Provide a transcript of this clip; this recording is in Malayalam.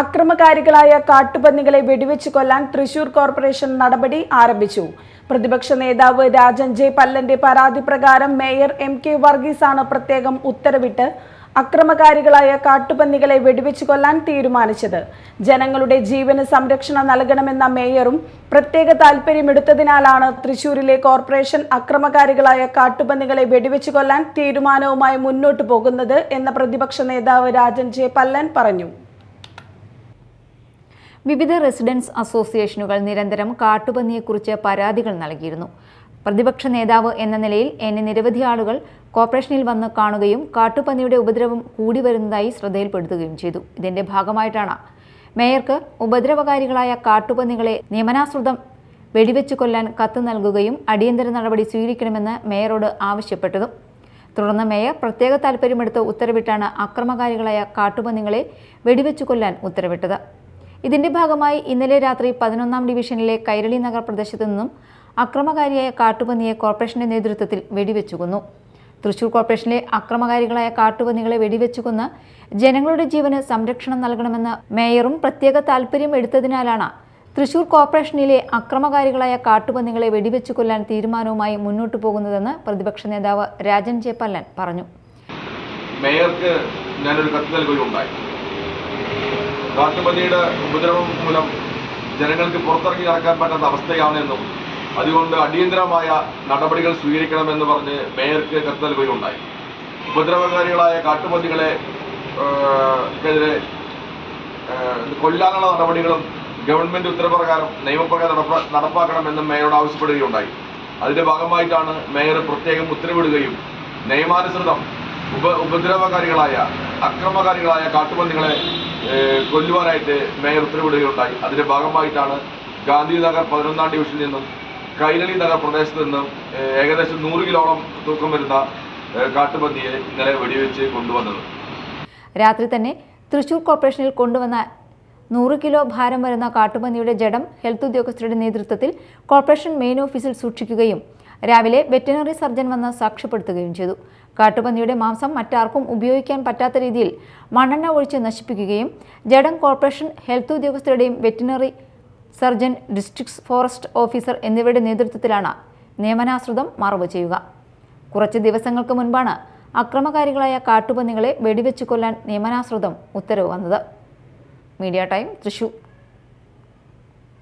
അക്രമകാരികളായ കാട്ടുപന്നികളെ വെടിവെച്ച് കൊല്ലാൻ തൃശൂർ കോർപ്പറേഷൻ നടപടി ആരംഭിച്ചു. പ്രതിപക്ഷ നേതാവ് രാജൻ ജെ പല്ലന്റെ പരാതി പ്രകാരം മേയർ എം കെ വർഗീസാണ് പ്രത്യേകം ഉത്തരവിട്ട് അക്രമകാരികളായ കാട്ടുപന്നികളെ വെടിവെച്ച് കൊല്ലാൻ തീരുമാനിച്ചത്. ജനങ്ങളുടെ ജീവന് സംരക്ഷണം നൽകണമെന്ന മേയറും പ്രത്യേക താൽപര്യമെടുത്തതിനാലാണ് തൃശൂരിലെ കോർപ്പറേഷൻ അക്രമകാരികളായ കാട്ടുപന്നികളെ വെടിവെച്ച് കൊല്ലാൻ തീരുമാനവുമായി മുന്നോട്ടു പോകുന്നത് എന്ന പ്രതിപക്ഷ നേതാവ് രാജൻ ജെ പല്ലൻ പറഞ്ഞു. വിവിധ റെസിഡൻസ് അസോസിയേഷനുകൾ നിരന്തരം കാട്ടുപന്നിയെക്കുറിച്ച് പരാതികൾ നൽകിയിരുന്നു. പ്രതിപക്ഷ നേതാവ് എന്ന നിലയിൽ എന്നെ നിരവധി ആളുകൾ കോർപ്പറേഷനിൽ വന്ന് കാണുകയും കാട്ടുപന്നിയുടെ ഉപദ്രവം കൂടി വരുന്നതായി ശ്രദ്ധയിൽപ്പെടുത്തുകയും ചെയ്തു. ഇതിന്റെ ഭാഗമായിട്ടാണ് മേയർക്ക് ഉപദ്രവകാരികളായ കാട്ടുപന്നികളെ നിയമനാസൃതം വെടിവെച്ചു കൊല്ലാൻ കത്ത് നൽകുകയും അടിയന്തര നടപടി സ്വീകരിക്കണമെന്ന് മേയറോട് ആവശ്യപ്പെട്ടതും. തുടർന്ന് മേയർ പ്രത്യേക താൽപ്പര്യമെടുത്ത് ഉത്തരവിട്ടാണ് അക്രമകാരികളായ കാട്ടുപന്നികളെ വെടിവെച്ചു കൊല്ലാൻ ഉത്തരവിട്ടത്. ഇതിന്റെ ഭാഗമായി ഇന്നലെ രാത്രി പതിനൊന്നാം ഡിവിഷനിലെ കൈരളി നഗർ പ്രദേശത്തു നിന്നും അക്രമകാരിയായ കാട്ടുപന്നിയെ കോർപ്പറേഷന്റെ നേതൃത്വത്തിൽ വെടിവെച്ചു കൊന്നു തൃശൂർ കോർപ്പറേഷനിലെ അക്രമകാരികളായ കാട്ടുപന്നികളെ വെടിവെച്ചു കൊന്ന് ജനങ്ങളുടെ ജീവന് സംരക്ഷണം നൽകണമെന്ന് മേയറും പ്രത്യേക താൽപ്പര്യം എടുത്തതിനാലാണ് തൃശൂർ കോർപ്പറേഷനിലെ അക്രമകാരികളായ കാട്ടുപന്നികളെ വെടിവെച്ചു കൊല്ലാൻ തീരുമാനവുമായി മുന്നോട്ടു പോകുന്നതെന്ന് പ്രതിപക്ഷ നേതാവ് രാജൻ ജെ പല്ലൻ പറഞ്ഞു. മേയർക്ക് ഞാനൊരു കത്ത് നൽകുകയുണ്ടായി കാട്ടുപന്നിയുടെ ഉപദ്രവം മൂലം ജനങ്ങൾക്ക് പുറത്തിറങ്ങി നടക്കാൻ പറ്റാത്ത അവസ്ഥയാണെന്നും അതുകൊണ്ട് അടിയന്തരമായ നടപടികൾ സ്വീകരിക്കണമെന്ന് പറഞ്ഞ് മേയർക്ക് കത്ത് നൽകുകയുണ്ടായി ഉപദ്രവകാരികളായ കാട്ടുപന്നികളെ ക്കെതിരെ കൊല്ലാനുള്ള നടപടികളും ഗവൺമെന്റ് ഉത്തരപ്രകാരം നിയമപ്രകാരം നടപ്പ- നടപ്പാക്കണമെന്നും മേയറോട് ആവശ്യപ്പെടുകയുണ്ടായി. അതിന്റെ ഭാഗമായിട്ടാണ് മേയർ പ്രത്യേകം ഉത്തരവിടുകയും നിയമാനുസൃതം ഉപ ഉപദ്രവകാരികളായ അക്രമകാരികളായ കാട്ടുപന്നികളെ കൊല്ലുവാനായിട്ട് മേയർ ഉത്തരവിടുകയുണ്ടായി. അതിന്റെ ഭാഗമായിട്ടാണ് ഗാന്ധിനഗർ പതിനൊന്നാം ഡിവിഷനിൽ നിന്നും കൈരളി നഗർ പ്രദേശത്ത് നിന്നും ഏകദേശം നൂറ് കിലോളം തൂക്കം വരുന്ന കാട്ടുപന്നിയെ ഇന്നലെ വെടിവെച്ച് കൊണ്ടുവന്നത്. രാത്രി തന്നെ തൃശൂർ കോർപ്പറേഷനിൽ കൊണ്ടുവന്ന നൂറ് കിലോ ഭാരം വരുന്ന കാട്ടുപന്നിയുടെ ജഡം ഹെൽത്ത് ഉദ്യോഗസ്ഥരുടെ നേതൃത്വത്തിൽ കോർപ്പറേഷൻ മെയിൻ ഓഫീസിൽ സൂക്ഷിക്കുകയും രാവിലെ വെറ്റിനറി സർജൻ വന്ന് സാക്ഷ്യപ്പെടുത്തുകയും ചെയ്തു. കാട്ടുപന്നിയുടെ മാംസം മറ്റാർക്കും ഉപയോഗിക്കാൻ പറ്റാത്ത രീതിയിൽ മണ്ണെണ്ണ ഒഴിച്ച് നശിപ്പിക്കുകയും ജഡം കോർപ്പറേഷൻ ഹെൽത്ത് ഉദ്യോഗസ്ഥരുടെയും veterinary surgeon district forest officer എന്നിവരുടെ നേതൃത്വത്തിലാണ് നിയമനാശ്രിതം മറവ് ചെയ്യുക. കുറച്ച് ദിവസങ്ങൾക്ക് മുൻപാണ് അക്രമകാരികളായ കാട്ടുപന്നികളെ വെടിവെച്ച് കൊല്ലാൻ നിയമനാശ്രിതം ഉത്തരവ് വന്നത്. Media time Thrissur.